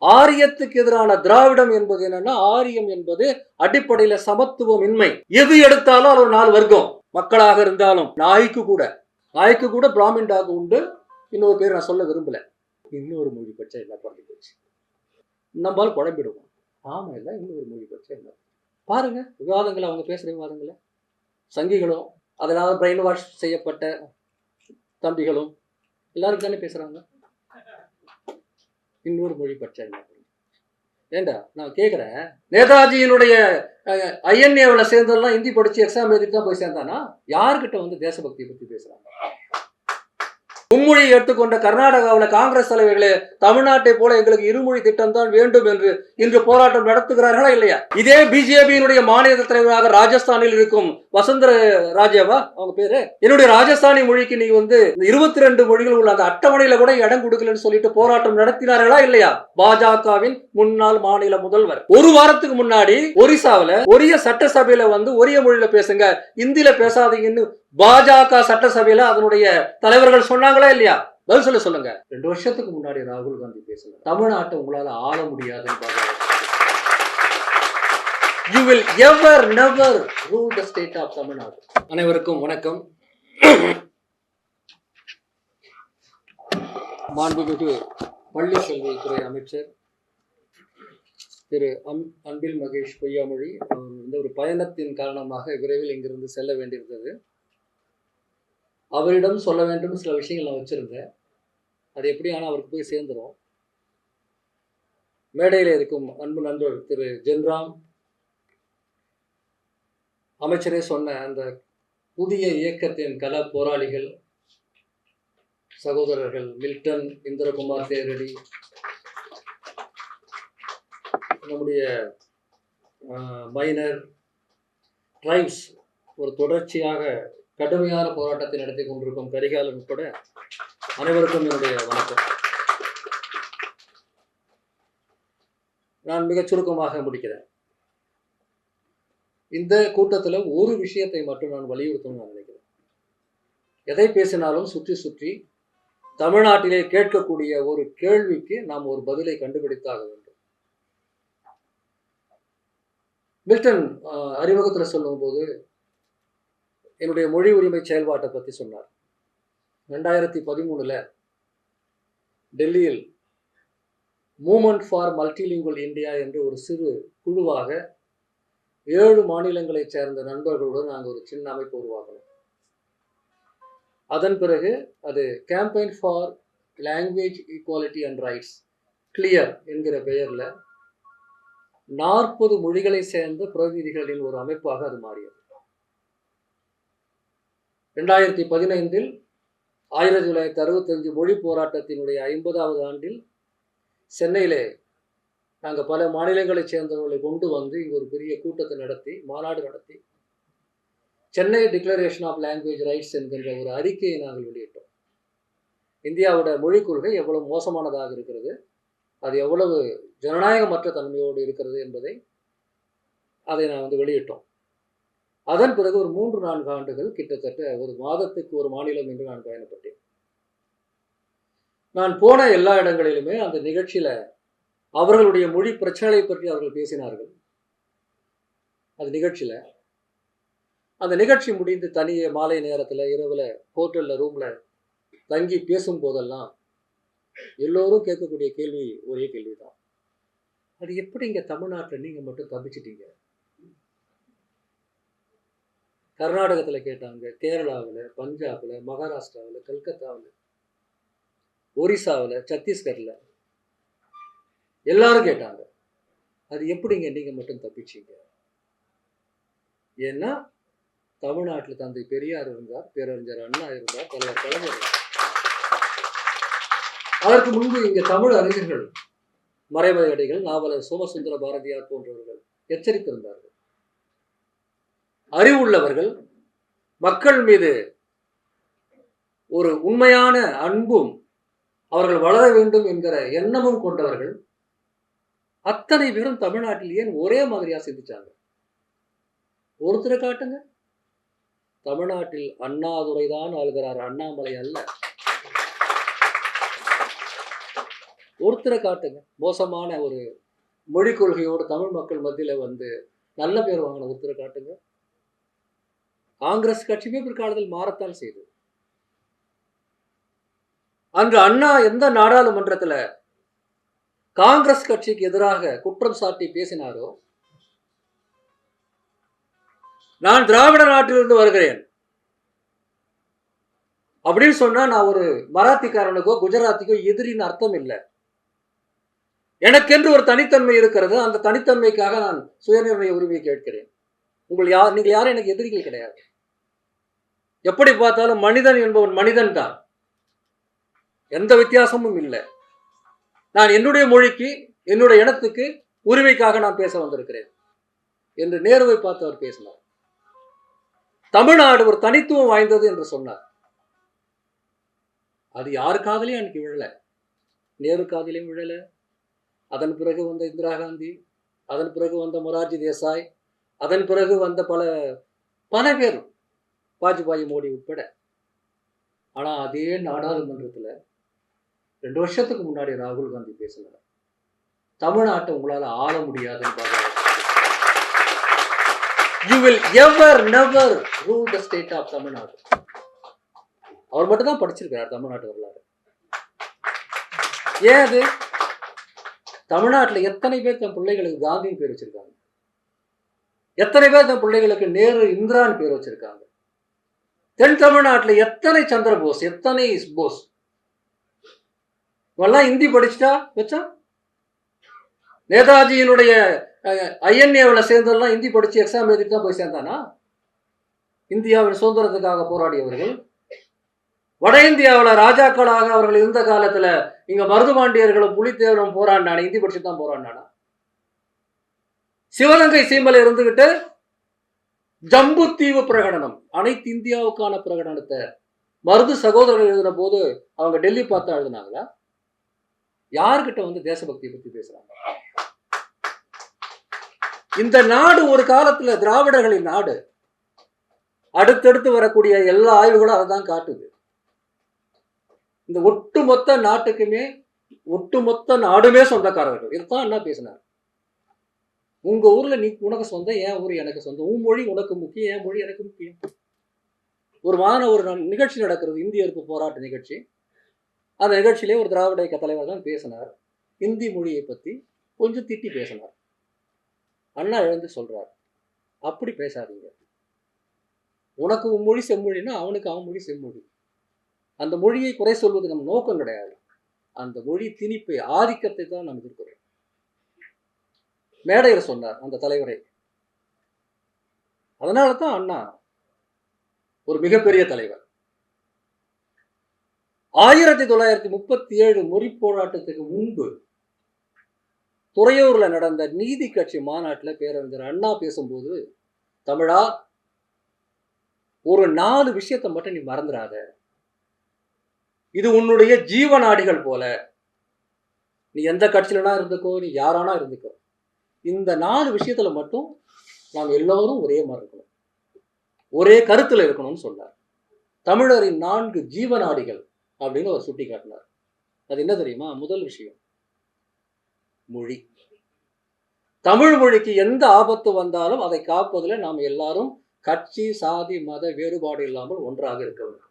ஆரியத்துக்கு எதிரான திராவிடம் என்பது என்னன்னா ஆரியம் என்பது அடிப்படையில சமத்துவம் இன்மை எது எடுத்தாலும் அது ஒரு நாலு வர்க்கம். மக்களாக இருந்தாலும். நாய்க்கு கூட. நாய்க்கு கூட பிராமின்டாக உண்டு. இன்னொரு பேர் நான் சொல்ல விரும்பல. இன்னொரு மொழி பச்சை என்ன பண்ணி போச்சு? நம்மால் குழம்பிடுவோம். ஆமா இல்லை இன்னொரு மொழி பச்சை என்ன? பாருங்க விவாதங்களை அவங்க பேசுற விவாதங்களை. சங்கிகளும் அதனால பிரெயின் வாஷ் செய்யப்பட்ட தம்பிகளும் எல்லாரும் தானே பேசுறாங்க? இன்னொரு மொழி பற்ற ஏண்டா நான் கேட்குறேன் நேதாஜியினுடைய ஐஎன்ஏவில் சேர்ந்ததெல்லாம் ஹிந்தி படித்து எக்ஸாம் எழுதிட்டு தான் போய் சேர்ந்தானா? யார்கிட்ட வந்து தேசபக்தியை பற்றி பேசுகிறாங்க மும்மொழி எடுத்துக்கொண்ட கர்நாடகாவில் காங்கிரஸ் தலைவர்களே தமிழ்நாட்டை போல எங்களுக்கு இருமொழி திட்டம் தான் வேண்டும் என்று இன்று போராட்டம் நடத்துகிறார்களா இல்லையா? இதே பிஜேபியினுடைய மாநில தலைவராக ராஜஸ்தானில் இருக்கும் வசந்தர ராஜாவா அவங்க பேரு? என்னுடைய ராஜஸ்தானி மொழிக்கு நீ வந்து இருபத்தி ரெண்டு மொழிகள் உள்ள அந்த அட்டவணையில கூட இடம் கொடுக்கலன்னு சொல்லிட்டு போராட்டம் நடத்தினார்களா இல்லையா? பாஜகவின் முன்னாள் மாநில முதல்வர். ஒரு வாரத்துக்கு முன்னாடி ஒரிசாவுல ஒரிய சட்டசபையில வந்து ஒரிய மொழியில பேசுங்க இந்தியில பேசாதீங்கன்னு பாஜக சட்டசபையில அதனுடைய தலைவர்கள் சொன்னாங்களா இல்லையா? பதில் சொல்ல சொல்லுங்க. ரெண்டு வருஷத்துக்கு முன்னாடி ராகுல் காந்தி பேசல தமிழ்நாட்டை உங்களால ஆள முடியாதுன்னு you will ever never rule the state of Tamil Nadu அனைவருக்கும் வணக்கம். மாண்புமிகு பள்ளி கல்வித்துறை அமைச்சர் திரு அம் அன்பில் மகேஷ் பொய்யாமொழி இந்த ஒரு பயணத்தின் காரணமாக விரைவில் இங்கிருந்து செல்ல வேண்டியிருந்தது. அவரிடம் சொல்ல வேண்டும் சில விஷயங்கள் நான் வச்சுருந்தேன். அது எப்படி ஆனால் அவருக்கு போய் சேர்ந்துரும். மேடையில் இருக்கும் அன்பு நண்பர் திரு ஜென்ராம் அமைச்சரே சொன்ன அந்த புதிய இயக்கத்தின் கல போராளிகள் சகோதரர்கள் மில்டன் இந்திரகுமார் தேரடி நம்முடைய மைனர் ட்ரைப்ஸ் ஒரு தொடர்ச்சியாக கடுமையான போராட்டத்தை நடத்தி கொண்டிருக்கும் கரிகாலன் உட்பட அனைவருக்கும் என்னுடைய வணக்கம். நான் மிகச் சுருக்கமாக முடிக்கிறேன். இந்த கூட்டத்தில் ஒரு விஷயத்தை மட்டும் நான் வலியுறுத்தணும்னு நான் நினைக்கிறேன். எதை பேசினாலும் சுற்றி சுற்றி தமிழ்நாட்டிலே கேட்கக்கூடிய ஒரு கேள்விக்கு நாம் ஒரு பதிலை கண்டுபிடித்தாக வேண்டும். மில்டன் அறிமுகத்தில் சொல்லும்போது என்னுடைய மொழி உரிமை செயல்பாட்டை பற்றி சொன்னார். ரெண்டாயிரத்தி பதிமூணில் டெல்லியில் மூமெண்ட் ஃபார் மல்டிலிங்குவல் இந்தியா என்று ஒரு சிறு குழுவாக ஏழு மாநிலங்களைச் சேர்ந்த நண்பர்களுடன் நாங்கள் ஒரு சின்ன அமைப்பு உருவாக்கணும் அதன் பிறகு அது campaign for language equality and rights clear என்கிற பெயரில் நாற்பது மொழிகளை சேர்ந்த பிரதிநிதிகளின் ஒரு அமைப்பாக அது மாறியது. ரெண்டாயிரத்தி பதினைந்தில் ஆயிரத்தி தொள்ளாயிரத்தி அறுபத்தஞ்சு மொழி போராட்டத்தினுடைய ஐம்பதாவது ஆண்டில் சென்னையிலே நாங்கள் பல மாநிலங்களைச் சேர்ந்தவர்களை கொண்டு வந்து இங்கே ஒரு பெரிய கூட்டத்தை நடத்தி மாநாடு நடத்தி Chennai declaration of language rights என்கின்ற ஒரு அறிக்கையை நாங்கள் வெளியிட்டோம். இந்தியாவோட மொழிக் கொள்கை எவ்வளவு மோசமானதாக இருக்கிறது அது எவ்வளவு ஜனநாயகமற்ற தன்மையோடு இருக்கிறது என்பதை அதை நான் வந்து வெளியிட்டோம். அதன் பிறகு ஒரு மூன்று நான்கு ஆண்டுகள் கிட்டத்தட்ட ஒரு மாதத்துக்கு ஒரு மாநிலம் என்று நான் பயணப்பட்டேன். நான் போன எல்லா இடங்களிலுமே அந்த நிகழ்ச்சியில் அவர்களுடைய மொழி பிரச்சனையை பற்றி அவர்கள் பேசினார்கள். அந்த நிகழ்ச்சியில் அந்த நிகழ்ச்சி முடிந்து தனியே மாலை நேரத்தில் இரவில் ஹோட்டலில் ரூமில் தங்கி பேசும் போதெல்லாம் எல்லோரும் கேட்கக்கூடிய கேள்வி ஒரே கேள்விதான். அது எப்படிங்க தமிழ்நாட்டில் நீங்கள் மட்டும் தப்பிச்சிட்டீங்க? கர்நாடகத்தில் கேட்டாங்க கேரளாவில் பஞ்சாபில் மகாராஷ்டிராவில் கல்கத்தாவில் ஒரிசாவில் சத்தீஸ்கரில். எல்லாரும் கேட்டாங்க அது எப்படிங்க நீங்கள் மட்டும் தப்பிச்சீங்க? ஏன்னா தமிழ்நாட்டில் தந்தை பெரியார் இருந்தார் பேரறிஞர் அண்ணா இருந்தார் தலைவர் கலைஞர் அதற்கு முன்பு இங்கே தமிழ் அறிஞர்கள் மறைமலையடிகள் நாவலர் சோமசுந்தர பாரதியார் போன்றவர்கள் எச்சரித்திருந்தார்கள். அறிவுள்ளவர்கள் மக்கள் மீது ஒரு உண்மையான அன்பும் அவர்கள் வளர வேண்டும் என்கிற எண்ணமும் கொண்டவர்கள் அத்தனை பேரும் தமிழ்நாட்டில் ஏன் ஒரே மாதிரியா சிந்திச்சாங்க? ஒருத்தரை காட்டுங்க. தமிழ்நாட்டில் அண்ணாதுரைதான் ஆளுகிறார். அண்ணாமலை அல்ல. ஒருத்தரை காட்டுங்க. மோசமான ஒரு மொழி கொள்கையோடு தமிழ் மக்கள் மத்தியில வந்து நல்ல பேர் வாங்கின ஒருத்தரை காட்டுங்க. காங்கிரஸ் கட்சியுமே பிற்காலத்தில் மாறத்தான் செய்தது. அன்று அண்ணா எந்த நாடாளுமன்றத்துல காங்கிரஸ் கட்சிக்கு எதிராக குற்றம் சாட்டி பேசினாரோ நான் திராவிட நாட்டிலிருந்து வருகிறேன். அப்படின்னு சொன்னா நான் ஒரு மராத்திக்காரனுக்கோ குஜராத்திக்கோ எதிரின்னு அர்த்தம் இல்லை. எனக்கென்று ஒரு தனித்தன்மை இருக்கிறது அந்த தனித்தன்மைக்காக நான் சுயநிர்ணய உரிமையை கேட்கிறேன். உங்கள் யார் நீங்கள் யாரும் எனக்கு எதிரிகள் கிடையாது. எப்படி பார்த்தாலும் மனிதன் என்பவன் மனிதன் தான். எந்த வித்தியாசமும் இல்லை. நான் என்னுடைய மொழிக்கு என்னுடைய இனத்துக்கு உரிமைக்காக நான் பேச வந்திருக்கிறேன் என்று நேருவை பார்த்து அவர் பேசினார். தமிழ்நாடு ஒரு தனித்துவம் வாய்ந்தது என்று சொன்னார். அது யாரு காதலையும் அன்னைக்கு விழல. நேரு காதலையும் விழல. அதன் பிறகு வந்த இந்திரா காந்தி அதன் பிறகு வந்த மொரார்ஜி தேசாய் அதன் பிறகு வந்த பல பல பேரும். வாஜ்பாய் மோடி உட்பட. ஆனா அதே நாடாளுமன்றத்துல ரெண்டு வருஷத்துக்கு முன்னாடி ராகுல் காந்தி பேசினார். தமிழ்நாட்டை உங்களால ஆள முடியாதுன்னு you will ever never rule the state of Tamil Nadu அவர் மட்டும் தான் படிச்சிருக்காரு தமிழ்நாட்டு வரலாறு. ஏன் அது? தமிழ்நாட்டுல எத்தனை பேர் தன் பிள்ளைகளுக்கு காந்தின்னு பேர் வச்சிருக்காங்க? எத்தனை பேர் தன் பிள்ளைகளுக்கு நேரு இந்திரான்னு பேர் வச்சிருக்காங்க? தென் தமிழ்நாட்டில் எத்தனை சந்திரபோஸ் எத்தனை போஸ்? இவெல்லாம் ஹிந்தி படிச்சுட்டா வச்சா நேதாஜியினுடைய ஐஎன்ஏவில் சேர்ந்தெல்லாம் ஹிந்தி படிச்சு எக்ஸாம் எழுதிட்டு தான் போய் சேர்ந்தானா? இந்தியாவின் சுதந்திரத்துக்காக போராடியவர்கள். வட இந்தியாவில் ராஜாக்களாக அவர்கள் இருந்த காலத்துல இங்க மருதுபாண்டியர்களும் புலித்தேவரும் போராடினானே ஹிந்தி படிச்சு தான் போராடினானா? சிவகங்கை சீமலை இருந்துகிட்டு ஜம்புத்தீவு பிரகடனம். அனைத்து இந்தியாவுக்கான பிரகடனத்தை மருது சகோதரர்கள் எழுதின போது அவங்க டெல்லி பார்த்தா எழுதினாங்களா? யார்கிட்ட வந்து தேசபக்தியை பத்தி பேசுறாங்க? இந்த நாடு ஒரு காலத்துல திராவிடர்களின் நாடு. அடுத்தடுத்து வரக்கூடிய எல்லா ஆய்வுகளும் அதை தான் காட்டுது. இந்த ஒட்டுமொத்த நாட்டுக்குமே ஒட்டுமொத்த நாடுமே சொந்தக்காரர்கள். இதுதான் என்ன பேசினார். உங்க ஊர்ல நீ உனக்கு சொந்தம் என் ஊர் எனக்கு சொந்தம். உன் மொழி உனக்கு முக்கியம் என் மொழி எனக்கு முக்கியம். ஒரு மாத ஒரு நிகழ்ச்சி நடக்கிறது இந்திய எதிர்ப்பு போராட்ட நிகழ்ச்சி. அந்த நிகழ்ச்சியிலே ஒரு திராவிட இயக்க தலைவர் தான் பேசினார். இந்தி மொழியை பற்றி கொஞ்சம் திட்டி பேசினார். அண்ணா எழுந்து சொல்கிறார் அப்படி பேசாதீங்க. உனக்கு உன் மொழி செம்மொழின்னா அவனுக்கு அவன் மொழி செம்மொழி. அந்த மொழியை குறை சொல்வது நம் நோக்கம் கிடையாது. அந்த மொழி திணிப்பை ஆதிக்கத்தை தான் நாம் எதிர்க்கிறோம். மேடையில் சொன்னார் அந்த தலைவரை. அதனால தான் அண்ணா ஒரு மிகப்பெரிய தலைவர். ஆயிரத்தி தொள்ளாயிரத்தி முப்பத்தி ஏழு மொழி போராட்டத்துக்கு முன்பு துறையூர்ல நடந்த நீதி கட்சி மாநாட்டுல பேரறிஞர் அண்ணா பேசும்போது தமிழா ஒரு நாலு விஷயத்தை மட்டும் நீ மறந்துடாத இது உன்னுடைய ஜீவநாடிகள் போல. நீ எந்த கட்சியிலனா இருந்துக்கோ நீ யாரானா இருந்துக்கோ. இந்த நாலு விஷயத்துல மட்டும் நாம் எல்லோரும் ஒரே மாதிரி இருக்கணும். ஒரே கருத்துல இருக்கணும்னு சொன்னார். தமிழரின் நான்கு ஜீவநாடிகள் அப்படின்னு அவர் சுட்டி காட்டினார் அது என்ன தெரியுமா? முதல் விஷயம். மொழி. தமிழ் மொழிக்கு எந்த ஆபத்து வந்தாலும் அதை காப்பதில் நாம் எல்லாரும் கட்சி சாதி மத வேறுபாடு இல்லாமல் ஒன்றாக இருக்க வேண்டும்.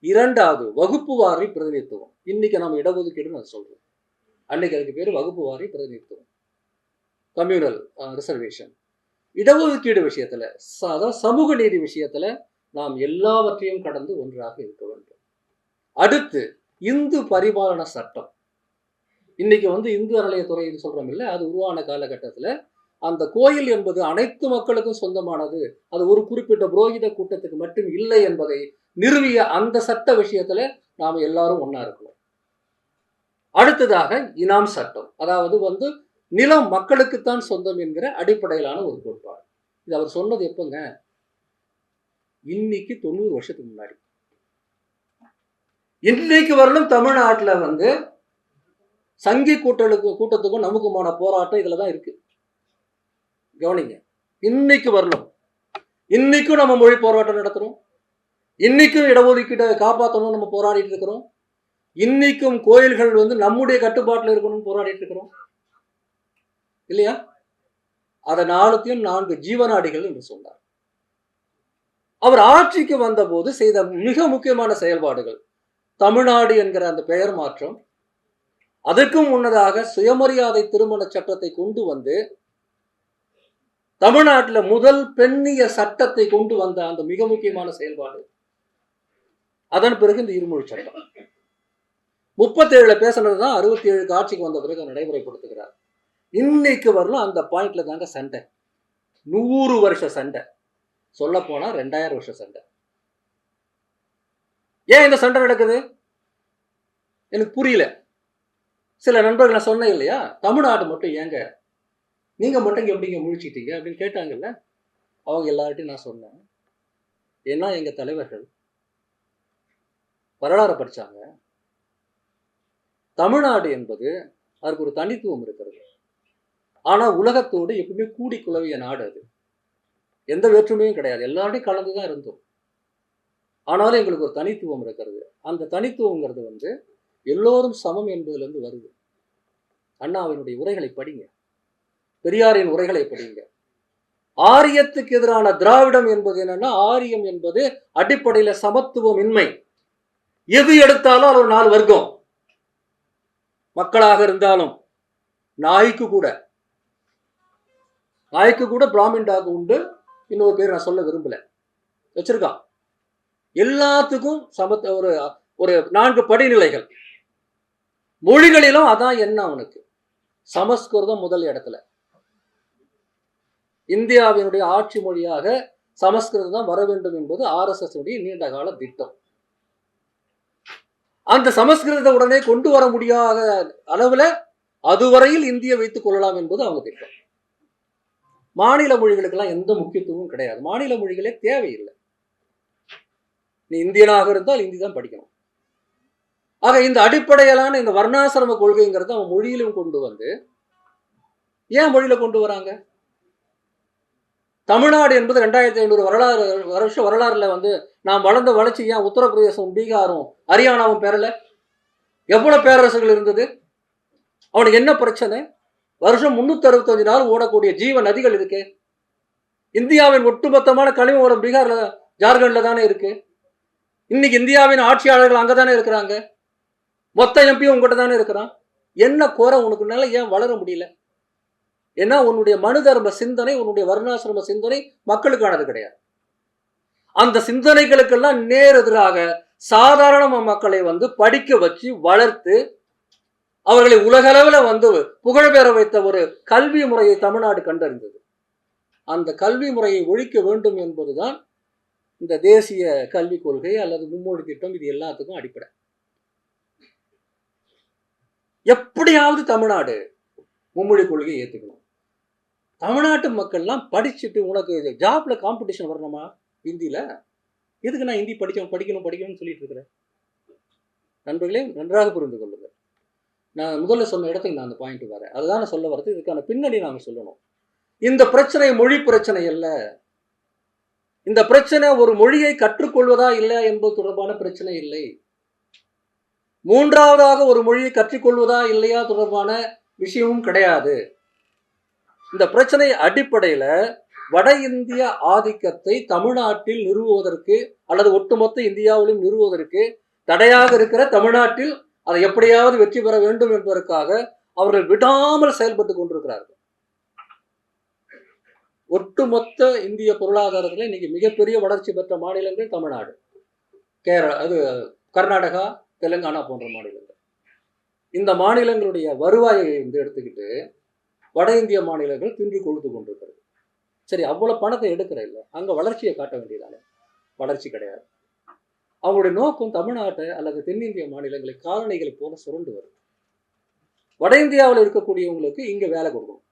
இரண்டாவது வகுப்பு வாரி பிரதிநிதித்துவம். இன்னைக்கு நம்ம இடஒதுக்கீடு நான் சொல்றோம். அன்னைக்கு அதுக்கு பேர் வகுப்பு வாரி பிரதிநிதித்துவம். கம்யூனல் ரிசர்வேஷன் uh, இடஒதுக்கீடு விஷயத்துல அதாவது சமூக நீதி விஷயத்துல நாம் எல்லாவற்றையும் கடந்து ஒன்றாக இருக்க வேண்டும். அடுத்து இந்து பரிபாலன சட்டம். இன்னைக்கு வந்து இந்து அறநிலையத்துறைன்னு சொல்கிறோம் இல்லை அது உருவான காலகட்டத்துல அந்த கோயில் என்பது அனைத்து மக்களுக்கும் சொந்தமானது. அது ஒரு குறிப்பிட்ட புரோகித கூட்டத்துக்கு மட்டும் இல்லை என்பதை நிறுவிய அந்த சட்ட விஷயத்துல நாம் எல்லாரும் ஒன்றா இருக்கணும். அடுத்ததாக இனாம் சட்டம். அதாவது வந்து நிலம் மக்களுக்குத்தான் சொந்தம் என்கிற அடிப்படையிலான ஒரு கோட்பாடு. இது அவர் சொன்னது எப்பங்க? இன்னைக்கு தொண்ணூறு வருஷத்துக்கு முன்னாடி. இன்னைக்கு வரலும் தமிழ்நாட்டுல வந்து சங்கி கூட்டலுக்கு கூட்டத்துக்கும் நமக்குமான போராட்டம் இதில் தான் இருக்கு. கவனிங்க. இன்னைக்கு வரலும். இன்னைக்கும் நம்ம மொழி போராட்டம் நடத்துறோம். இன்னைக்கும் இடஒதுக்கீட்டை காப்பாற்றணும் நம்ம போராடிட்டு இருக்கிறோம். இன்னைக்கும் கோயில்கள் வந்து நம்முடைய கட்டுப்பாட்டில் இருக்கணும்னு போராடிட்டு இருக்கிறோம். இல்லையா? அதை நாலுத்தையும் நான்கு ஜீவநாடிகள் என்று சொன்னார். அவர் ஆட்சிக்கு வந்தபோது செய்த மிக முக்கியமான செயல்பாடுகள். தமிழ்நாடு என்கிற அந்த பெயர் மாற்றம். அதற்கும் முன்னதாக சுயமரியாதை திருமண சட்டத்தை கொண்டு வந்து தமிழ்நாட்டில் முதல் பெண்ணிய சட்டத்தை கொண்டு வந்த அந்த மிக முக்கியமான செயல்பாடு. அதன் பிறகு இந்த இருமொழி சட்டம். முப்பத்தேழுல பேசுனது தான் அறுபத்தி ஏழுக்கு ஆட்சிக்கு வந்த பிறகு நடைமுறைப்படுத்துகிறார். இன்னைக்கு வரலும் அந்த பாயிண்ட்ல தாங்க சண்டை. நூறு வருஷ சண்டை. சொல்ல போனா ரெண்டாயிரம் வருஷ சண்டை. ஏன் இந்த சண்டை நடக்குது? எனக்கு புரியல. சில நண்பர்கள் நான் சொன்னேன் இல்லையா? தமிழ்நாடு மட்டும் ஏங்க? நீங்க மட்டும் இங்க எப்படிங்க முழிச்சிட்டீங்க? அப்படின்னு கேட்டாங்கல்ல? அவங்க எல்லார்ட்டையும் நான் சொன்னேன். ஏன்னா எங்க தலைவர்கள் வரலாறு படிச்சாங்க. தமிழ்நாடு என்பது அதுக்கு ஒரு தனித்துவம் இருக்கிறது. ஆனால் உலகத்தோடு எப்பவுமே கூடி குழவிய நாடு அது. எந்த வேற்றுமையும் கிடையாது. எல்லாரோடையும் கலந்துதான் இருந்தோம். ஆனாலும் எங்களுக்கு ஒரு தனித்துவம் இருக்கிறது. அந்த தனித்துவங்கிறது வந்து எல்லோரும் சமம் என்பதிலிருந்து வருது. அண்ணாவினுடைய உரைகளை படிங்க. பெரியாரின் உரைகளை படிங்க. ஆரியத்துக்கு எதிரான திராவிடம் என்பது என்னன்னா ஆரியம் என்பது அடிப்படையில சமத்துவமின்மை. எது எடுத்தாலும் அது ஒரு நாலு வர்க்கம். மக்களாக இருந்தாலும் நாய்க்கு கூட. நாய்க்கு கூட பிராமின் டாக் உண்டு. இன்னொரு பேர் நான் சொல்ல விரும்பல. வச்சிருக்கான் எல்லாத்துக்கும் சமத்த ஒரு ஒரு நான்கு படிநிலைகள். மொழிகளிலும் அதான் என்ன அவனுக்கு. சமஸ்கிருதம் முதல் இடத்துல. இந்தியாவினுடைய ஆட்சி மொழியாக சமஸ்கிருதம் தான் வர வேண்டும் என்பது ஆர்எஸ்எஸ் உடைய நீண்ட கால திட்டம். அந்த சமஸ்கிருதத்தை உடனே கொண்டு வர முடியாத அளவுல அதுவரையில் இந்திய வைத்துக் கொள்ளலாம் என்பது அவங்க திட்டம். மாநில மொழிகளுக்கெல்லாம் எந்த முக்கியத்துவமும் கிடையாது. மாநில மொழிகளே தேவையில்லை. நீ இந்தியனாக இருந்தால் இந்தி தான் படிக்கணும். ஆக இந்த அடிப்படையிலான இந்த வர்ணாசிரம கொள்கைங்கிறத அவன் மொழியிலும் கொண்டு வந்து ஏன் மொழியில கொண்டு வராங்க? தமிழ்நாடு என்பது ரெண்டாயிரத்தி ஐநூறு வரலாறு வருஷ வரலாறுல வந்து நாம் வளர்ந்த வளர்ச்சி ஏன் உத்தரப்பிரதேசம் பீகாரும் ஹரியானாவும் பெறல? எவ்வளவு பேரரசுகள் இருந்தது? அவனுக்கு என்ன பிரச்சனை? வருஷம் முன்னூத்தி அறுபத்தஞ்சு நாள் ஓடக்கூடிய ஜீவ நதிகள் இருக்கு இந்தியாவின் ஒட்டுமொத்தமான கனிம வளம் பீகார்ல ஜார்க்கண்ட்ல தானே இருக்கு. இன்னைக்கு இந்தியாவின் ஆட்சியாளர்கள் அங்கே தானே இருக்கிறாங்க. மொத்த எம்பி உங்ககிட்ட தானே இருக்கிறான். என்ன குறை உனக்குனால ஏன் வளர முடியல? ஏன்னா உன்னுடைய மனு தர்ம சிந்தனை உன்னுடைய வர்ணாசிரம சிந்தனை மக்களுக்கானது கிடையாது. அந்த சிந்தனைகளுக்கெல்லாம் நேர் எதிராக சாதாரண மக்களை வந்து படிக்க வச்சு வளர்த்து அவர்களை உலகளவில் வந்து புகழ்பெற வைத்த ஒரு கல்வி முறையை தமிழ்நாடு கண்டறிந்தது. அந்த கல்வி முறையை ஒழிக்க வேண்டும் என்பதுதான் இந்த தேசிய கல்விக் கொள்கை அல்லது மும்மொழி திட்டம் இது எல்லாத்துக்கும் அடிப்படை. எப்படியாவது தமிழ்நாடு மும்மொழி கொள்கையை ஏற்றுக்கணும் தமிழ்நாட்டு மக்கள்லாம் படிச்சுட்டு உனக்கு ஜாப்ல காம்படிஷன் வரணுமா? ஹிந்தியில எதுக்கு நான் ஹிந்தி படிக்கணும் படிக்கணும் படிக்கணும்னு சொல்லிட்டு இருக்கிறேன் நண்பர்களே நன்றாக புரிந்து கொள்ளுங்கள். நான் முதல்ல சொன்ன இடத்துக்கு நான் அந்த பாயிண்ட் வரேன். அதுதான் சொல்ல வரது இதுக்கான பின்னணி நாம் சொல்லணும். இந்த பிரச்சனை மொழி பிரச்சனை அல்ல. இந்த பிரச்சனை ஒரு மொழியை கற்றுக்கொள்வதா இல்லை என்பது தொடர்பான பிரச்சனை இல்லை. மூன்றாவதாக ஒரு மொழியை கற்றுக்கொள்வதா இல்லையா தொடர்பான விஷயமும் கிடையாது. இந்த பிரச்சனை அடிப்படையில வட இந்திய ஆதிக்கத்தை தமிழ்நாட்டில் நிறுவுவதற்கு அல்லது ஒட்டுமொத்த இந்தியாவிலும் நிறுவுவதற்கு தடையாக இருக்கிற தமிழ்நாட்டில் அதை எப்படியாவது வெற்றி பெற வேண்டும் என்பதற்காக அவர்கள் விடாமல் செயல்பட்டு கொண்டிருக்கிறார்கள். ஒட்டுமொத்த இந்திய பொருளாதாரத்தில் இன்னைக்கு மிகப்பெரிய வளர்ச்சி பெற்ற மாநிலங்கள் தமிழ்நாடு. கேரளா அது கர்நாடகா தெலுங்கானா போன்ற மாநிலங்கள். இந்த மாநிலங்களுடைய வருவாயை வந்து எடுத்துக்கிட்டு வட இந்திய மாநிலங்கள் தின்று கொழுத்து கொண்டிருக்கிறது. சரி அவ்வளவு பணத்தை எடுக்கிற இல்லை. அங்க வளர்ச்சியை காட்ட வேண்டியதானே? வளர்ச்சி கிடையாது. அவங்களுடைய நோக்கம் தமிழ்நாட்டை அல்லது தென்னிந்திய மாநிலங்களை காலணிகளை போல சுரண்டு வருது. வட இந்தியாவில் இருக்கக்கூடியவங்களுக்கு இங்கே வேலை கொடுக்கணும்.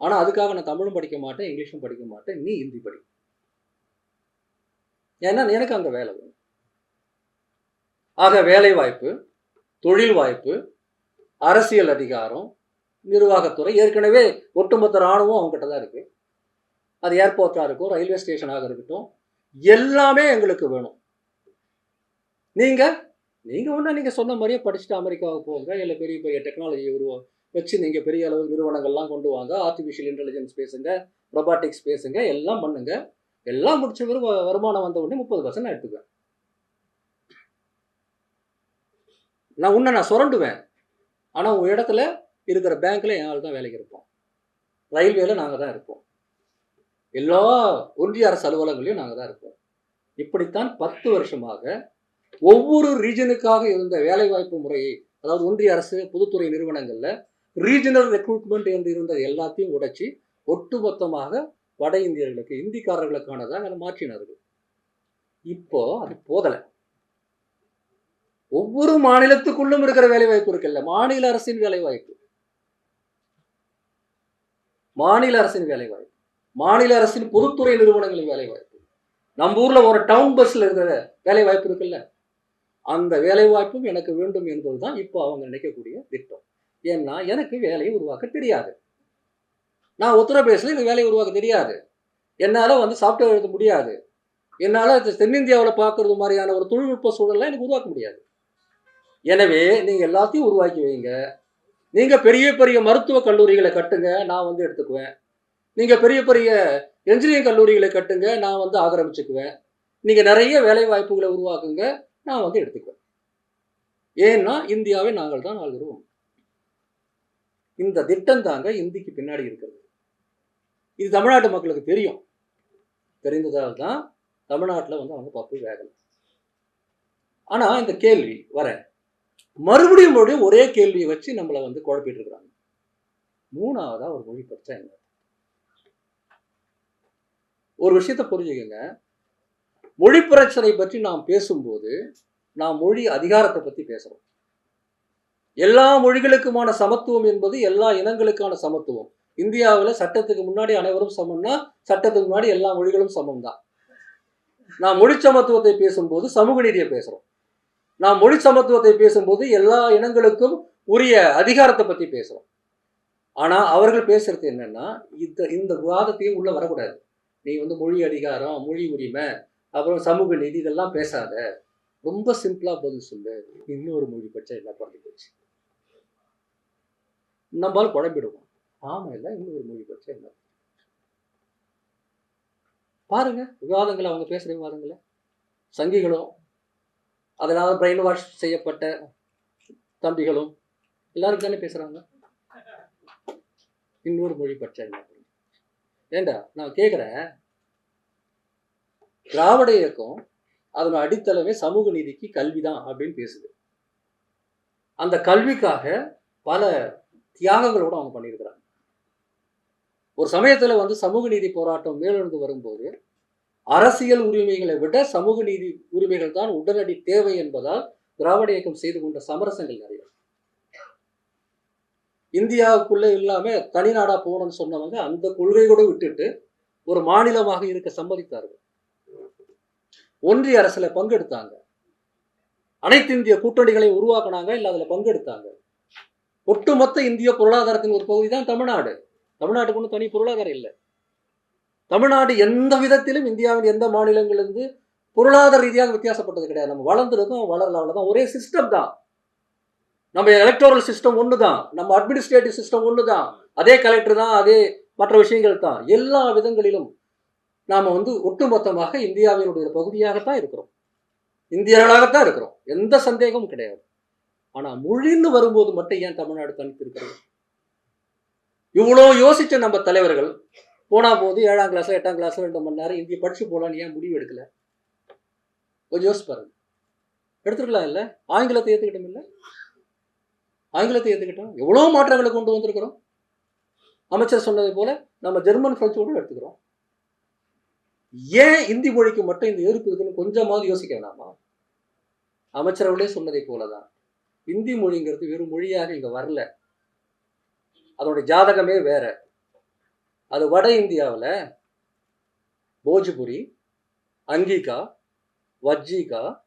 ஆனால் அதுக்காக நான் தமிழும் படிக்க மாட்டேன் இங்கிலீஷும் படிக்க மாட்டேன் நீ ஹிந்தி படி. ஏன்னா எனக்கு அங்கே வேலை வேணும். ஆக வேலை வாய்ப்பு தொழில் வாய்ப்பு அரசியல் அதிகாரம் நிர்வாகத்துறை ஏற்கனவே ஒட்டுமொத்த இராணுவம் அவங்ககிட்ட தான் இருக்குது அது ஏர்போர்ட்டாக இருக்கும் ரயில்வே ஸ்டேஷனாக இருக்கட்டும் எல்லாமே எங்களுக்கு வேணும். நீங்கள் நீங்கள் ஒன்றா நீங்கள் சொன்ன மாதிரியே படிச்சுட்டு அமெரிக்காவுக்கு போங்க இல்லை பெரிய பெரிய டெக்னாலஜி உருவம் வச்சு நீங்கள் பெரிய அளவு நிறுவனங்கள்லாம் கொண்டு வாங்க ஆர்டிஃபிஷியல் இன்டெலிஜென்ஸ் பேசுங்க ரொபாட்டிக்ஸ் பேசுங்க எல்லாம் பண்ணுங்க. எல்லாம் முடிச்ச பிறகு வருமானம் வந்த உடனே முப்பது பர்சன்ட் நான் எடுத்துக்குவேன். நான் உன்னை நான் சுரண்டுவேன். ஆனால் உங்கள் இடத்துல இருக்கிற பேங்க்கில் என் ஆள் தான் வேலைக்கு இருப்போம் ரயில்வேல நாங்கள் தான் இருப்போம். எல்லா ஒன்றிய அரசு அலுவலகங்களையும் நாங்கள் தான் இருப்போம். இப்படித்தான் பத்து வருஷமாக ஒவ்வொரு ரீஜனுக்காக இருந்த வேலைவாய்ப்பு முறையை அதாவது ஒன்றிய அரசு பொதுத்துறை நிறுவனங்கள்ல ரீஜனல் ரெக்ரூட்மெண்ட் என்று இருந்தது எல்லாத்தையும் உடைச்சி ஒட்டுமொத்தமாக வட இந்தியர்களுக்கு இந்திக்காரர்களுக்கானதாக அதை மாற்றினார்கள். இப்போ அது போதலை. ஒவ்வொரு மாநிலத்துக்குள்ளும் இருக்கிற வேலைவாய்ப்பு இருக்குல்ல மாநில அரசின் வேலைவாய்ப்பு. மாநில அரசின் வேலைவாய்ப்பு. மாநில அரசின் பொதுத்துறை நிறுவனங்களின் வேலைவாய்ப்பு. நம்ம ஊர்ல ஒரு டவுன் பஸ்ல இருக்கிற வேலைவாய்ப்பு இருக்குல்ல. அந்த வேலைவாய்ப்பும் எனக்கு வேண்டும் என்பதுதான் இப்போ அவங்க நினைக்கக்கூடிய திட்டம். ஏன்னா எனக்கு வேலையை உருவாக்க தெரியாது. நான் உத்தரப்பிரதேசில் எனக்கு வேலையை உருவாக்க தெரியாது. என்னால் வந்து சாஃப்ட்வேர் எழுத முடியாது. என்னால் தென்னிந்தியாவில் பார்க்கறது மாதிரியான ஒரு தொழில்நுட்ப சூழலை எனக்கு உருவாக்க முடியாது. எனவே நீங்கள் எல்லாத்தையும் உருவாக்கி வைங்க. நீங்கள் பெரிய பெரிய மருத்துவ கல்லூரிகளை கட்டுங்க நான் வந்து எடுத்துக்குவேன். நீங்கள் பெரிய பெரிய என்ஜினியரிங் கல்லூரிகளை கட்டுங்க நான் வந்து ஆக்கிரமிச்சுக்குவேன். நீங்கள் நிறைய வேலை வாய்ப்புகளை உருவாக்குங்க. நான் வந்து எடுத்துக்குவேன். ஏன்னா இந்தியாவை நாங்கள் தான் ஆள்கிறோம். இந்த திட்டம் தாங்க இந்திக்கு பின்னாடி இருக்கிறது. இது தமிழ்நாட்டு மக்களுக்கு தெரியும். தெரிந்ததால் தான் தமிழ்நாட்டில் வந்து அவங்க பப்பு வேகலை ஆனால் இந்த கேள்வி வர மறுபடியும் மறுபடியும் ஒரே கேள்வியை வச்சு நம்மளை வந்து குழப்பிட்டு இருக்கிறாங்க மூணாவதாக ஒரு மொழி பிரச்சனை என்ன? ஒரு விஷயத்தை புரிஞ்சுக்கங்க. மொழி பிரச்சனை பற்றி நாம் பேசும்போது நாம் மொழி அதிகாரத்தை பற்றி பேசுகிறோம் எல்லா மொழிகளுக்குமான சமத்துவம் என்பது எல்லா இனங்களுக்கான சமத்துவம். இந்தியாவில் சட்டத்துக்கு முன்னாடி அனைவரும் சமம்னா சட்டத்துக்கு முன்னாடி எல்லா மொழிகளும் சமம் தான் நாம் மொழி சமத்துவத்தை பேசும்போது சமூக நீதியை பேசுகிறோம் நாம் மொழி சமத்துவத்தை பேசும்போது எல்லா இனங்களுக்கும் உரிய அதிகாரத்தை பற்றி பேசுகிறோம் ஆனால் அவர்கள் பேசுறது என்னன்னா இந்த இந்த விவாதத்தையும் உள்ளே வரக்கூடாது. நீ வந்து மொழி அதிகாரம் மொழி உரிமை அப்புறம் சமூக நீதி இதெல்லாம் பேசாத. ரொம்ப சிம்பிளா பதில் சொல்லு. இன்னொரு மொழி படித்தா என்ன பண்ணி போச்சு? நம்மளால் குழம்பிடுவோம். ஆமாம் இல்லை. இன்னொரு மொழி படித்தா என்ன? பாருங்க. விவாதங்களை அவங்க பேசுகிற விவாதங்களை. சங்கிகளும் அதனால் பிரெயின் வாஷ் செய்யப்பட்ட தம்பிகளும் எல்லாரும் தானே பேசுறாங்க. இன்னொரு மொழி படித்தா என்ன ஏண்டா நான் கேட்குறேன் திராவிட இயக்கம் அதோட அடித்தளமே சமூக நீதிக்கு கல்வி தான் அப்படின்னு பேசுது. அந்த கல்விக்காக பல தியாகங்களோட அவங்க பண்ணியிருக்கிறாங்க. ஒரு சமயத்தில் வந்து சமூக நீதி போராட்டம் மேலெழுந்து வரும்போது அரசியல் உரிமைகளை விட சமூக நீதி உரிமைகள் தான் உடனடி தேவை என்பதால் திராவிட இயக்கம் செய்து கொண்ட சமரசங்கள் நிறைய. இந்தியாவுக்குள்ளே இல்லாம தனிநாடாக போகணும்னு சொன்னவங்க அந்த கொள்கை கூட விட்டுட்டு ஒரு மாநிலமாக இருக்க சம்மதித்தார்கள். ஒன்றிய அரசுல பங்கெடுத்தாங்க. அனைத்து இந்திய கூட்டணிகளை உருவாக்குனாங்க இல்லை அதில் பங்கெடுத்தாங்க. ஒட்டுமொத்த இந்திய பொருளாதாரத்தின் ஒரு பகுதி தான் தமிழ்நாடு. தமிழ்நாட்டுக்கு ஒன்றும் தனி பொருளாதாரம் இல்லை. தமிழ்நாடு எந்த விதத்திலும் இந்தியாவின் எந்த மாநிலங்களிலிருந்து பொருளாதார ரீதியாக வித்தியாசப்பட்டது கிடையாது. நம்ம வளர்ந்துருக்கோம் வளரல அவ்வளவுதான் ஒரே சிஸ்டம் தான். நம்ம எலக்டோரல் சிஸ்டம் ஒன்று தான் நம்ம அட்மினிஸ்ட்ரேட்டிவ் சிஸ்டம் ஒன்று தான் அதே கலெக்டர் தான் அதே மற்ற விஷயங்கள் தான். எல்லா விதங்களிலும் நாம் வந்து ஒட்டுமொத்தமாக இந்தியாவினுடைய பகுதியாகத்தான் இருக்கிறோம். இந்தியர்களாகத்தான் இருக்கிறோம். எந்த சந்தேகமும் கிடையாது. ஆனால் மொழின்னு வரும்போது மட்டும் ஏன் தமிழ்நாடு தனித்திருக்கிறது? இவ்வளோ யோசிச்ச நம்ம தலைவர்கள் போனால் போது ஏழாம் கிளாஸ் எட்டாம் கிளாஸ் ரெண்டு மணி நேரம் இந்திய படிச்சு போகலான்னு ஏன் முடிவு எடுக்கல? கொஞ்சம் யோசிச்சு பாருங்க. எடுத்துருக்கலாம் இல்லை? ஆங்கிலத்தை ஏற்றுக்கிட்டோம் இல்லை? ஆங்கிலத்தை ஏற்றுக்கிட்டோம் எவ்வளோ மாற்றங்களை கொண்டு வந்திருக்கிறோம்? அமைச்சர் சொன்னதை போல நம்ம ஜெர்மன் ஃப்ரெஞ்சு கூட எடுத்துக்கிறோம். ஏன் இந்தி மொழிக்கு மட்டும் இந்த எதிர்ப்பு இருக்குன்னு கொஞ்சமாவது யோசிக்க வேணாமா? அமைச்சரவர்களே சொன்னதை போலதான். இந்தி மொழிங்கிறது வெறும் மொழியாக இங்க வரல. அதோட ஜாதகமே வேற. அது வட இந்தியாவில் போஜ்புரி அங்கிகா வஜ்ஜிகா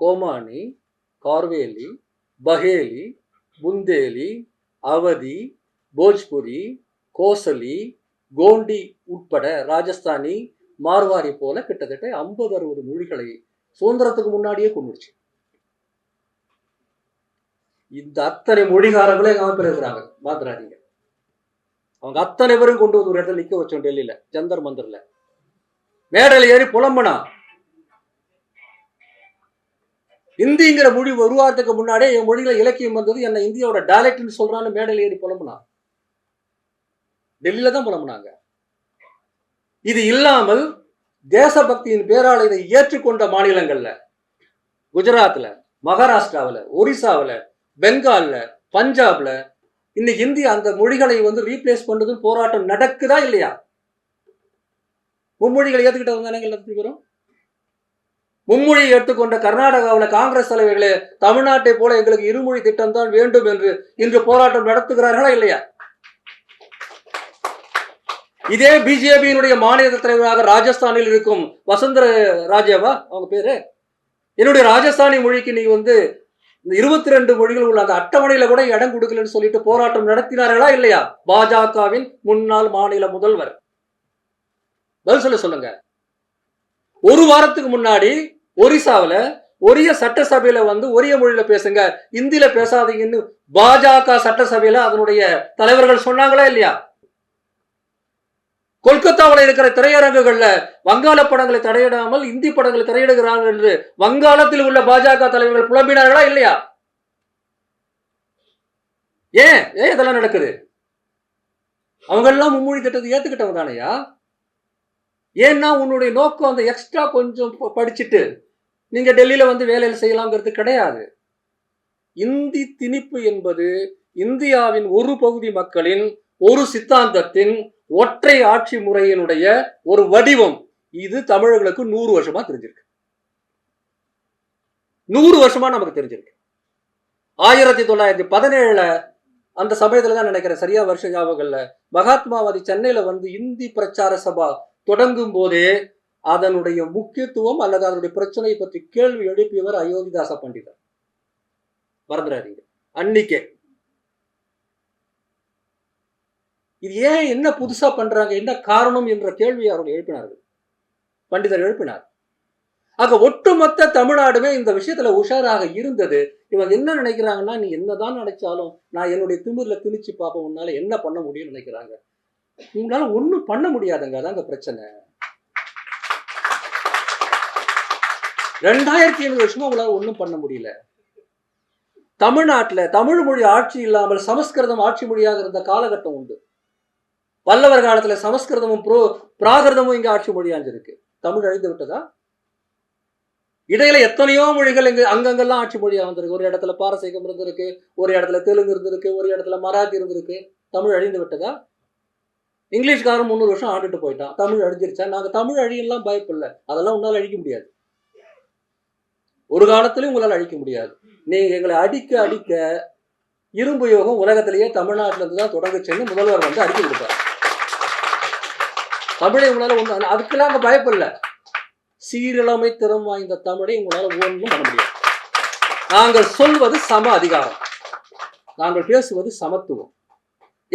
கோமானி கார்வேலி பஹேலி புந்தேலி அவதி போஜ்புரி கோசலி கோண்டி உட்பட ராஜஸ்தானி மார்வாரி போல கிட்டத்தட்ட ஐம்பது அறுபது மொழிகளை சுதந்திரத்துக்கு முன்னாடியே கொண்டுடுச்சு. இந்த அத்தனை மொழிகாரங்களே எங்க அமைப்பில் இருக்கிறாங்க மாத்திராதீங்க அவங்க அத்தனை பேரும் கொண்டு வந்து ஒரு இடத்துல நிக்க வச்சோம் டெல்லியில ஜந்தர் மந்தர்ல. மேடையில் ஏறி புலம்புனா. இந்திங்கிற மொழி உருவாகிறதுக்கு முன்னாடியே என் மொழியில இலக்கியம் வந்தது என்ன இந்தியாவோட டைலக்ட்னு சொல்றான்னு மேடையில் ஏறி புலம்புனா. டெல்லியில தான் புலம்புனாங்க. இது இல்லாமல் தேசபக்தியின் பேரால் இதை ஏற்றுக்கொண்ட மாநிலங்கள்ல குஜராத்ல மகாராஷ்டிராவில் ஒரிசாவில் பெங்காலில் பஞ்சாப்ல இன்னைக்கு இந்தியா அந்த மொழிகளை வந்து ரீப்ளேஸ் பண்றது போராட்டம் நடக்குதா இல்லையா? மும்மொழிகளை ஏற்றுக்கிட்ட தானே எல்லாத்துக்கும் வரும் மும்மொழியை எடுத்துக்கொண்ட கர்நாடகாவில் காங்கிரஸ் தலைவர்களே தமிழ்நாட்டை போல எங்களுக்கு இருமொழி திட்டம் தான் வேண்டும் என்று இன்று போராட்டம் நடத்துகிறார்களா இல்லையா? இதே பிஜேபியினுடைய மாநில தலைவராக ராஜஸ்தானில் இருக்கும் வசந்தர ராஜாவா அவங்க பேரு? என்னுடைய ராஜஸ்தானி மொழிக்கு நீ வந்து இந்த இருபத்தி ரெண்டு மொழிகள் உள்ள அந்த அட்டவணையில கூட இடம் கொடுக்கலன்னு சொல்லிட்டு போராட்டம் நடத்தினார்களா இல்லையா? பாஜகவின் முன்னாள் மாநில முதல்வர். பதில் சொல்ல சொல்லுங்க. ஒரு வாரத்துக்கு முன்னாடி ஒரிசாவில ஒரிய சட்டசபையில வந்து ஒரிய மொழியில பேசுங்க இந்தியில பேசாதீங்கன்னு பாஜக சட்டசபையில அதனுடைய தலைவர்கள் சொன்னாங்களா இல்லையா? கொல்கத்தாவில் இருக்கிற திரையரங்குகளில் வங்காள படங்களை தடையிடாமல் இந்தி படங்களை திரையிடுகிறார்கள் என்று வங்காளத்தில் உள்ள பாஜக தலைவர்கள் புலம்பினார்களா இல்லையா? ஏன்? ஏன் இதெல்லாம் நடக்குது? அவங்க எல்லாம் மும்மொழி திட்டத்தை ஏத்துக்கிட்டவங்க தானையா ஏன்னா உன்னுடைய நோக்கம் அந்த எக்ஸ்ட்ரா கொஞ்சம் படிச்சுட்டு நீங்க டெல்லியில வந்து வேலையில் செய்யலாங்கிறது கிடையாது. இந்தி திணிப்பு என்பது இந்தியாவின் ஒரு பகுதி மக்களின் ஒரு சித்தாந்தத்தின் ஒற்றை ஆட்சி முறையினுடைய ஒரு வடிவம் இது தமிழர்களுக்கு நூறு வருஷமா தெரிஞ்சிருக்கு. நூறு வருஷமா நமக்கு தெரிஞ்சிருக்கு. ஆயிரத்தி தொள்ளாயிரத்தி பதினேழுல அந்த சமயத்துல தான் நினைக்கிறேன் சரியா வருஷ ஞாபகம் இல்ல மகாத்மாவாதி சென்னையில வந்து இந்தி பிரச்சார சபா தொடங்கும் போதே அதனுடைய முக்கியத்துவம் அல்லது அதனுடைய பிரச்சனையை பற்றி கேள்வி எழுப்பியவர் அயோத்திதாச பண்டிதர். மறந்துடாதீங்க. அன்னிக்கே. இது ஏன் என்ன புதுசாக பண்ணுறாங்க என்ன காரணம் என்ற கேள்வியை அவர்கள் எழுப்பினார்கள். பண்டிதர் எழுப்பினார். ஆக ஒட்டுமொத்த தமிழ்நாடுமே இந்த விஷயத்துல உஷாராக இருந்தது. இவங்க என்ன நினைக்கிறாங்கன்னா நீ என்னதான் நினைச்சாலும் நான் என்னுடைய திமிர்ல திணிச்சு பார்ப்போம் உன்னால என்ன பண்ண முடியும்னு நினைக்கிறாங்க. உங்களால ஒன்றும் பண்ண முடியாதுங்க. அதாங்க பிரச்சனை. ரெண்டாயிரத்தி ஐநூறு வருஷமா உங்களால ஒன்றும் பண்ண முடியல. தமிழ்நாட்டில் தமிழ் மொழி ஆட்சி இல்லாமல் சமஸ்கிருதம் ஆட்சி மொழியாக இருந்த காலகட்டம் உண்டு. பல்லவர் காலத்துல சமஸ்கிருதமும் ப்ரோ பிராகிருதமும் இங்க ஆட்சி மொழியாஞ்சிருக்கு. தமிழ் அழிந்து விட்டதா? இடையில எத்தனையோ மொழிகள் இங்க அங்கங்கெல்லாம் ஆட்சி மொழியா வந்திருக்கு ஒரு இடத்துல பாரசீகம் இருந்திருக்கு ஒரு இடத்துல தெலுங்கு இருந்திருக்கு ஒரு இடத்துல மராத்தி இருந்திருக்கு. தமிழ் அழிந்து விட்டதா? இங்கிலீஷ்காரன் முந்நூறு வருஷம் ஆண்டுட்டு போயிட்டான். தமிழ் அழிஞ்சிருச்சா? நாங்க தமிழ் அழியெல்லாம் பயப்படல அதெல்லாம் உன்னால அழிக்க முடியாது. ஒரு காலத்திலையும் உங்களால அழிக்க முடியாது. நீங்கள் எங்களை அடிக்க அடிக்க இரும்பு யோகம் உலகத்திலேயே தமிழ்நாட்டிலிருந்து தான் தொடங்குச்சுன்னு முதல்வர் வந்து அறிக்கை கொடுத்தார் தமிழை உங்களால் ஒன்று அதுக்கெல்லாம் அங்கே பயப்படல. சீரழமை திறம் வாய்ந்த தமிழை உங்களால் ஒன்றும் பண்ண முடியாது. நாங்கள் சொல்வது சம அதிகாரம். நாங்கள் பேசுவது சமத்துவம்.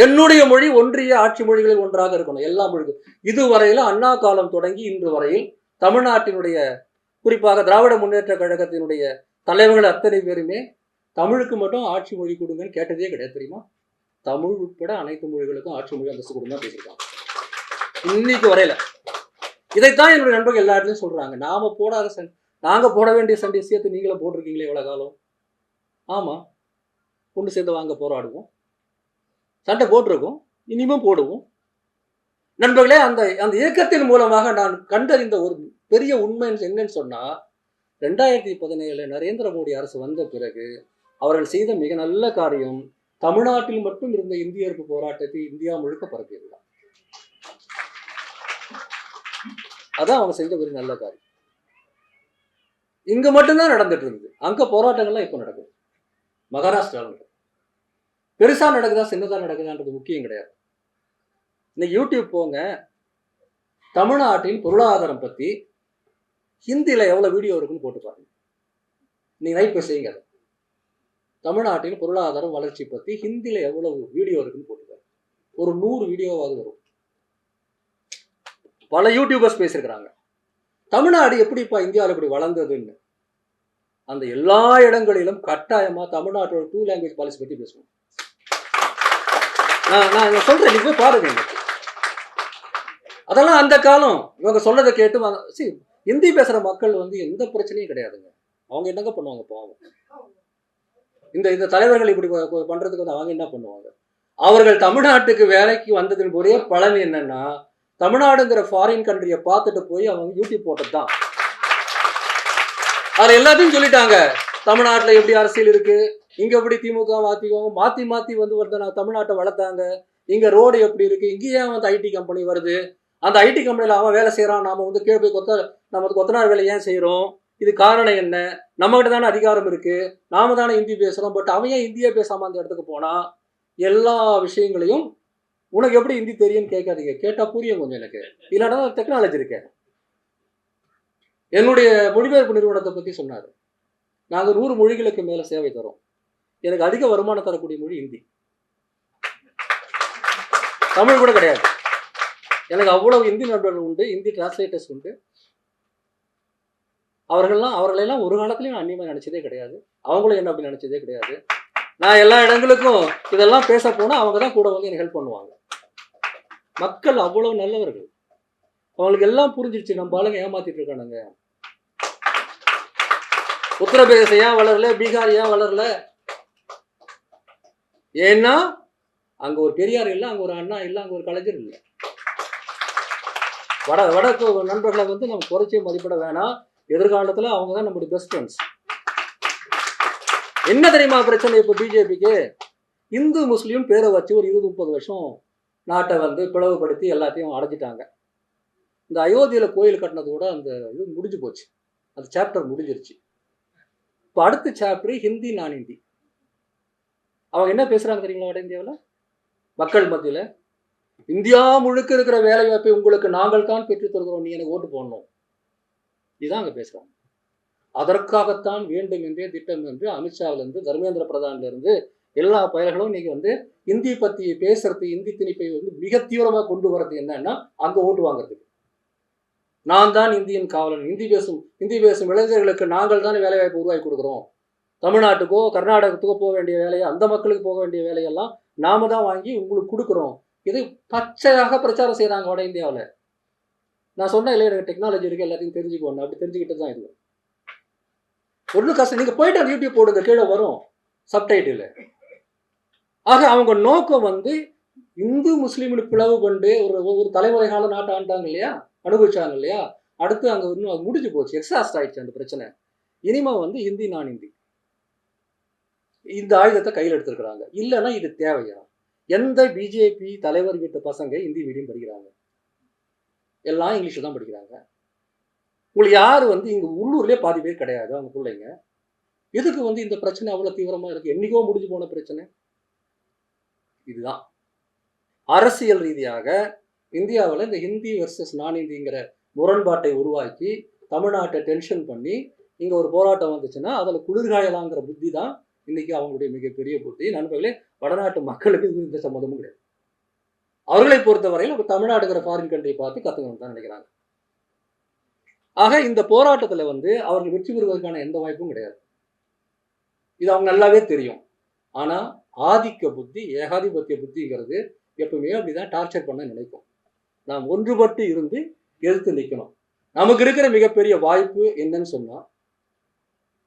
என்னுடைய மொழி ஒன்றிய ஆட்சி மொழிகளில் ஒன்றாக இருக்கணும். எல்லா மொழிகளும் இதுவரையில் அண்ணா காலம் தொடங்கி இன்று வரையில் தமிழ்நாட்டினுடைய குறிப்பாக திராவிட முன்னேற்ற கழகத்தினுடைய தலைவர்கள் அத்தனை பேருமே தமிழுக்கு மட்டும் ஆட்சி மொழி கொடுங்கன்னு கேட்டதே கிடையாது தெரியுமா? தமிழ் உட்பட அனைத்து மொழிகளுக்கும் ஆட்சி மொழி அந்தஸ்து கொடுங்க பேசியிருக்காங்க. இன்னைக்கு வரையில. இதைத்தான் என்னுடைய நண்பர்கள் எல்லா இடத்துலையும் சொல்றாங்க. நாம போடாத சண்டை நாங்க போட வேண்டிய சண்டை சேர்த்து நீங்களும் போட்டிருக்கீங்களே இவ்வளவு காலம். ஆமா. ஒன்று சேர்ந்து வாங்க போராடுவோம். சண்டை போட்டிருக்கோம். இனிமே போடுவோம். நண்பர்களே அந்த அந்த இயக்கத்தின் மூலமாக நான் கண்டறிந்த ஒரு பெரிய உண்மை என்னன்னு சொன்னா ரெண்டாயிரத்தி பதினேழு நரேந்திர மோடி அரசு வந்த பிறகு அவர்கள் செய்த மிக நல்ல காரியம் தமிழ்நாட்டில் மட்டும் இருந்த இந்தியருக்கு போராட்டத்தை இந்தியா முழுக்க பரப்பியிருந்தார் அதான் அவங்க செஞ்ச ஒரு நல்ல காரியம். இங்க மட்டும்தான் நடந்துட்டு இருந்தது. அங்க போராட்டங்கள்லாம் இப்ப நடக்குது. மகாராஷ்டிராவில் பெருசா நடக்குதா சின்னதா நடக்குதான்றது முக்கியம் கிடையாது. இன்னைக்கு யூடியூப் போங்க. தமிழ்நாட்டின் பொருளாதாரம் பத்தி ஹிந்தியில எவ்வளவு வீடியோ இருக்குன்னு போட்டு பாருங்க. நீங்க ரைட் போய் செய்யுங்க தமிழ்நாட்டின் பொருளாதாரம் வளர்ச்சி பத்தி ஹிந்தியில எவ்வளவு வீடியோ இருக்குன்னு போட்டு பாருங்க. ஒரு நூறு வீடியோவாவது வரும். பல யூடியூபர்ஸ் பேசியிருக்கிறாங்க. தமிழ்நாடு எப்படிப்பா இந்தியாவில் இப்படி வளர்ந்ததுன்னு? அந்த எல்லா இடங்களிலும் கட்டாயமா தமிழ்நாட்டோட டூ லாங்குவேஜ் பாலிசி பற்றி பேசுவோம். நான் நான் சொல்கிறேன் நீங்கள் போய் பாருங்க அதெல்லாம் அந்த காலம். இவங்க சொல்றதை கேட்டு வ- ஹிந்தி பேசுற மக்கள் வந்து எந்த பிரச்சனையும் கிடையாதுங்க. அவங்க என்னங்க பண்ணுவாங்க பாவம். இந்த இந்த தலைவர்கள் இப்படி பண்ணுறதுக்கு பண்றதுக்கு வந்து அவங்க என்ன பண்ணுவாங்க? அவர்கள் தமிழ்நாட்டுக்கு வேலைக்கு வந்ததின் ஒரே பலன் என்னன்னா தமிழ்நாடுங்கிற ஃபாரின் கண்ட்ரியை பார்த்துட்டு போய் அவங்க யூடியூப் போட்டது தான் அதில் எல்லாத்தையும் சொல்லிட்டாங்க. தமிழ்நாட்டில் எப்படி அரசியல் இருக்கு? இங்கே எப்படி திமுக அதிமுக மாற்றி மாற்றி வந்து வந்து நான் தமிழ்நாட்டை வளர்த்தாங்க. இங்கே ரோடு எப்படி இருக்கு? இங்கேயே ஏன் வந்து ஐடி கம்பெனி வருது. அந்த ஐடி கம்பெனியில் அவன் வேலை செய்கிறான் நாம் வந்து கீழே போய் கொத்த நம்ம கொத்தனார் வேலை ஏன் செய்கிறோம் இது காரணம் என்ன? நம்மகிட்ட தானே அதிகாரம் இருக்கு. நாம தானே ஹிந்தி பேசுகிறோம் பட் அவன் ஏன் இந்தியா பேசாமல் அந்த இடத்துக்கு போனா? எல்லா விஷயங்களையும் உனக்கு எப்படி ஹிந்தி தெரியும்னு கேட்காதீங்க. கேட்டால் புரியும் கொஞ்சம் எனக்கு. இல்லைன்னா டெக்னாலஜி இருக்கு என்னுடைய மொழிபெயர்ப்பு நிறுவனத்தை பற்றி சொன்னார். நாங்கள் நூறு மொழிகளுக்கு மேலே சேவை தரோம் எனக்கு அதிக வருமானம் தரக்கூடிய மொழி ஹிந்தி. தமிழ் கூட கிடையாது. எனக்கு அவ்வளவு ஹிந்தி நண்பர்கள் உண்டு ஹிந்தி டிரான்ஸ்லேட்டர்ஸ் உண்டு. அவர்கள்லாம் அவர்களெல்லாம் ஒரு காலத்துலையும் நான் அந்நியமாக நினச்சதே கிடையாது. அவங்களும் என்ன அப்படி நினச்சதே கிடையாது. நான் எல்லா இடங்களுக்கும் இதெல்லாம் பேச போனால் அவங்க தான் கூட வந்து எனக்கு ஹெல்ப் பண்ணுவாங்க. மக்கள் அவ்வளவு நல்லவர்கள். அவங்களுக்கு எல்லாம் புரிஞ்சிருச்சு நம்ம ஆளுங்க ஏமாத்திட்டு இருக்கானுங்க. உத்தரப்பிரதேசம் ஏன் வளரல? பீகார் ஏன் வளரல? ஏன்னா அங்க ஒரு பெரியார் இல்லை அங்க ஒரு அண்ணா இல்லை அங்க ஒரு கலைஞர் இல்லை. வட வடக்கு நண்பர்களை வந்து நம்ம குறைச்சி மதிப்பிட வேணாம். எதிர்காலத்துல அவங்க தான் நம்மளுடைய பெஸ்ட் ஃப்ரெண்ட்ஸ் என்ன தெரியுமா பிரச்சனை இப்போ பிஜேபிக்கு இந்து முஸ்லீம் பேரை வச்சு ஒரு இருபது முப்பது வருஷம். நாட்டை வந்து பிளவுபடுத்தி எல்லாத்தையும் அடைஞ்சிட்டாங்க. இந்த அயோத்தியில் கோயில் கட்டினது கூட அந்த இது முடிஞ்சு போச்சு. அந்த சாப்டர் முடிஞ்சிருச்சு. இப்போ அடுத்த சாப்டர் ஹிந்தி நான் ஹிந்தி. அவங்க என்ன பேசுகிறாங்க தெரியுங்களா வட இந்தியாவில்? மக்கள் மத்தியில் இந்தியா முழுக்க இருக்கிற வேலை வாய்ப்பை உங்களுக்கு நாங்கள் தான் பெற்றுத் தருகிறோம். நீ எனக்கு ஓட்டு போடணும். இதுதான் அங்கே பேசுகிறாங்க அதற்காகத்தான் வேண்டும் என்றே திட்டம் என்று அமித்ஷாவிலிருந்து தர்மேந்திர பிரதான்லேருந்து எல்லா பயல்களும் இன்னைக்கு வந்து இந்தி பற்றி பேசுறது இந்தி திணிப்பை வந்து மிக தீவிரமாக கொண்டு வர்றது என்னன்னா அங்கே ஓட்டு வாங்குறதுக்கு நான் தான் இந்தியன் காவலன். இந்தி பேசும் இந்தி பேசும் இளைஞர்களுக்கு நாங்கள் தான் வேலைவாய்ப்பு உருவாக்கி கொடுக்குறோம். தமிழ்நாட்டுக்கோ கர்நாடகத்துக்கோ போக வேண்டிய வேலையை அந்த மக்களுக்கு போக வேண்டிய வேலையெல்லாம் நாம தான் வாங்கி உங்களுக்கு கொடுக்குறோம். இது பச்சையாக பிரச்சாரம் செய்கிறாங்க வட இந்தியாவில். நான் சொன்ன இல்லை எனக்கு டெக்னாலஜி இருக்குது எல்லாத்தையும் தெரிஞ்சுக்கணும் அப்படி தெரிஞ்சுக்கிட்டு தான் இது ஒன்றும் கஷ்டம் நீங்கள் போயிட்டு அந்த யூடியூப் போடுங்க கீழே வரும் சப்டைட்டில் ஆக அவங்க நோக்கம் வந்து இந்து முஸ்லீம்னு பிளவு கொண்டு ஒரு ஒரு தலைமுறை கால நாட்டை ஆண்டாங்க இல்லையா? அனுபவிச்சாங்க இல்லையா? அடுத்து அங்கே இன்னும் அது முடிஞ்சு போச்சு. எக்ஸாஸ்ட் ஆயிடுச்சு அந்த பிரச்சனை. இனிமே வந்து இந்தி நான் இந்தி இந்த ஆயுதத்தை கையில் எடுத்திருக்கிறாங்க. இல்லைன்னா இது தேவையா? எந்த பிஜேபி தலைவர் வீட்டு பசங்க இந்தி மீடியம் படிக்கிறாங்க? எல்லாம் இங்கிலீஷில் தான் படிக்கிறாங்க. உங்களுக்கு யார் வந்து இங்கே உள்ளூர்லேயே பாதி பேர் கிடையாது. அவங்க பிள்ளைங்க. எதுக்கு வந்து இந்த பிரச்சனை அவ்வளோ தீவிரமாக இருக்குது என்னைக்கோ முடிஞ்சு போன பிரச்சனை. இதுதான். அரசியல் ரீதியாக இந்தியாவில் இந்த ஹிந்தி வர்சஸ் நான் ஹிந்திங்கிற முரண்பாட்டை உருவாக்கி தமிழ்நாட்டை டென்ஷன் பண்ணி இங்க ஒரு போராட்டம் வந்துச்சுன்னா அதில் குளிர்காயலாங்கிற புத்தி தான் இன்னைக்கு அவங்களுடைய மிகப்பெரிய புத்தி. நண்பர்களே வடநாட்டு மக்களுக்கு இந்த சம்மந்தமும் கிடையாது. அவர்களை பொறுத்தவரையில் இப்போ தமிழ்நாடுங்கிற ஃபாரின் கண்ட்ரியை பார்த்து கற்றுக்கணும் தான் நினைக்கிறாங்க. ஆக இந்த போராட்டத்தில் வந்து அவர்கள் வெற்றி பெறுவதற்கான எந்த வாய்ப்பும் கிடையாது. இது அவங்க நல்லாவே தெரியும். ஆனா ஆதிக்க புத்தி ஏகாதிபத்திய புத்திங்கிறது எப்பவுமே அப்படிதான் டார்ச்சர் பண்ண நினைக்கும். நாம் ஒன்றுபட்டு இருந்து எதிர்த்து நிற்கணும் நமக்கு இருக்கிற மிகப்பெரிய வாய்ப்பு என்னன்னு சொன்னா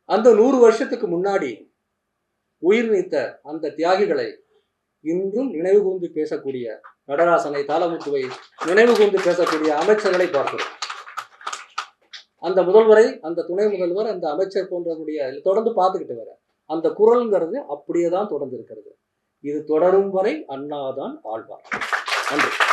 அந்த நூறு வருஷத்துக்கு முன்னாடி உயிர் நீத்த அந்த தியாகிகளை இன்றும் நினைவு கூர்ந்து பேசக்கூடிய நடராசனை தாளமுத்துவை நினைவு கூர்ந்து பேசக்கூடிய அமைச்சர்களை பார்க்கிறோம். அந்த முதல்வரை அந்த துணை முதல்வர் அந்த அமைச்சர் போன்றவருடைய தொடர்ந்து பார்த்துக்கிட்டு வர அந்த குரல்ங்கிறது அப்படியே தான் தொடர்ந்து இருக்கிறது இது தொடரும் வரை அண்ணாதான் ஆழ்வார். நன்றி.